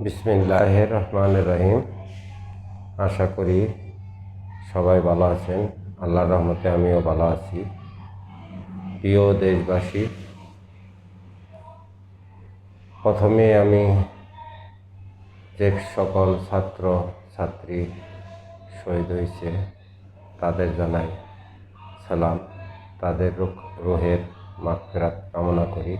বিসমিল্লাহ রহমান রহিম আশা করি সবাই ভালো আছেন। আল্লাহর রহমতে আমিও ভালো আছি। প্রিয় দেশবাসী, প্রথমে আমি যে সকল ছাত্র, ছাত্রী শহীদ হয়েছে, তাদের জানাই সালাম। তাদের রুহের মাগফিরাত কামনা করি।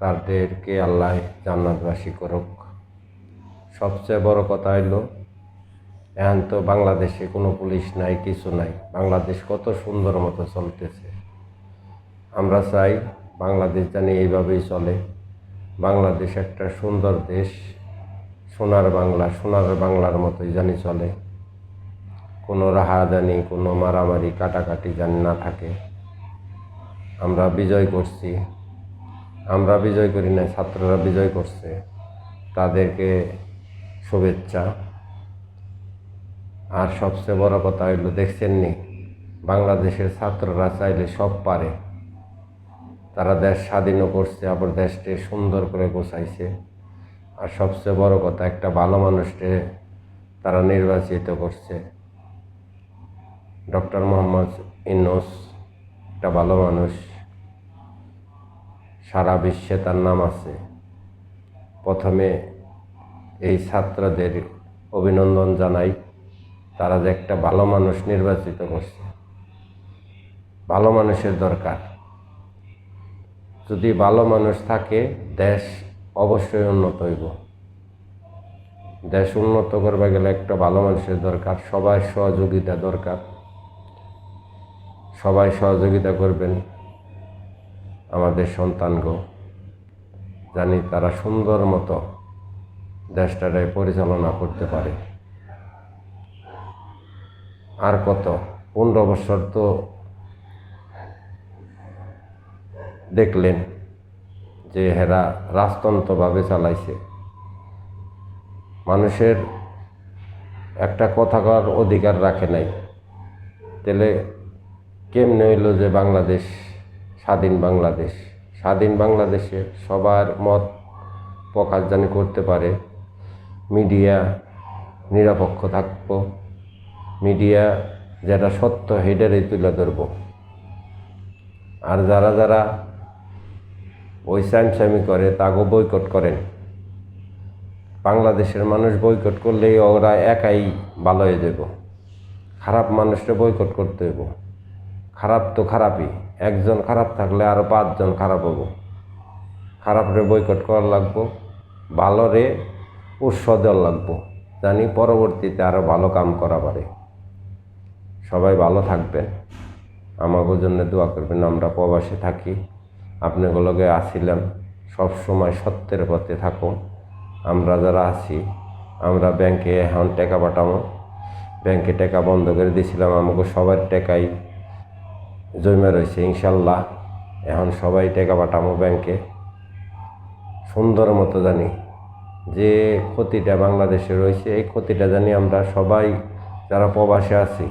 তাদেরকে আল্লাহ জান্নাতবাসী করুক। সবচেয়ে বড় কথা হইল, এখন তো বাংলাদেশে কোনো পুলিশ নাই, কিছু নাই। বাংলাদেশ কত সুন্দর মতো চলতেছে। আমরা চাই বাংলাদেশ জানি এইভাবেই চলে। বাংলাদেশ একটা সুন্দর দেশ, সোনার বাংলা, সোনার বাংলার মতোই জানি চলে। কোনো রাহাজানি কোনো মারামারি, কাটাকাটি জানি না থাকে। আমরা বিজয় করছি। আমরা বিজয় করি না ছাত্ররা বিজয় করছে। তাদেরকে শুভেচ্ছা। আর সবচেয়ে বড় কথা হইল, দেখছেন নি? বাংলাদেশের ছাত্ররা চাইলে সব পারে। তারা দেশ স্বাধীনও করছে, আবার দেশকে সুন্দর করে গোছাইছে। আর সবচেয়ে বড় কথা, একটা ভালো মানুষকে তারা নির্বাচিত করছে। ডক্টর মোহাম্মদ ইনোস একটা ভালো মানুষ। সারা বিশ্বে তার নাম আছে। প্রথমে এই ছাত্রদের অভিনন্দন জানাই, তারা যে একটা ভালো মানুষ নির্বাচিত করছে। ভালো মানুষের দরকার। যদি ভালো মানুষ থাকে, দেশ অবশ্যই উন্নত হইব। দেশ উন্নত করবে গেলে একটা ভালো মানুষের দরকার, সবাই সহযোগিতা দরকার। সবাই সহযোগিতা করবেন। আমাদের সন্তানগো জানি তারা সুন্দর মতো দেশটারে পরিচালনা করতে পারে। আর কত, পনেরো বছর তো দেখলেন যে হেরা রাজতন্ত্রভাবে চালাইছে। মানুষের একটা কথা কর অধিকার রাখে নাই। তাহলে কেমনে হইল যে বাংলাদেশ স্বাধীন বাংলাদেশ। স্বাধীন বাংলাদেশে সবার মত প্রকাশ জানি করতে পারে। মিডিয়া নিরপেক্ষ থাকব। মিডিয়া যেটা সত্য হেডারেই তুলে ধরবো। আর যারা যারা ওই স্যামস্যামি করে তাকেও বয়কট করেন। বাংলাদেশের মানুষ বয়কট করলেই ওরা একাই ভালো হয়ে যাব খারাপ মানুষটা বয়কট করতে হইব। খারাপ তো খারাপই। একজন খারাপ থাকলে আরও পাঁচজন খারাপ হব। খারাপরে বয়কট করার লাগবো, ভালোরে উৎসাহ দেওয়ার লাগবো, জানি পরবর্তীতে আরও ভালো কাম করা পারে। সবাই ভালো থাকবেন। আমাকে জন্য দোয়া করবেন, আমরা প্রবাসে থাকি। আপনাগুলোকে আসিলাম, সব সময় সত্যের পথে থাকো আমরা যারা আছি, আমরা ব্যাংকে এখন টাকা পাঠামো। ব্যাংকে টাকা বন্ধ করে দিয়েছিলাম আমাকে সবার টাকাই জমে রয়েছে ইনশাল্লাহ এখন সবাই টাকা পাঠামো ব্যাংকে। সুন্দর মতো জানি যে ক্ষতিটা বাংলাদেশে রয়েছে, এই ক্ষতিটা জানি আমরা সবাই যারা প্রবাসে আছি,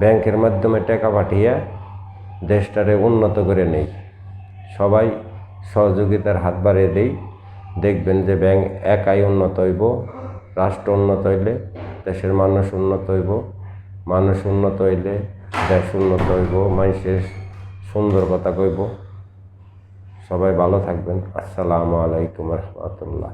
ব্যাংকের মাধ্যমে টাকা পাঠিয়ে দেশটারে উন্নত করে নেই। সবাই সহযোগিতার হাত বাড়িয়ে দেই। দেখবেন যে ব্যাংক একাই উন্নত হইব, রাষ্ট্র উন্নত হইলে দেশের মানুষ উন্নত হইব। মানুষ উন্নত হইলে দেশ উন্নত হইব মানুষের সুন্দর কথা কইব। সবাই ভালো থাকবেন। আসসালামু আলাইকুম রহমতুল্লাহ।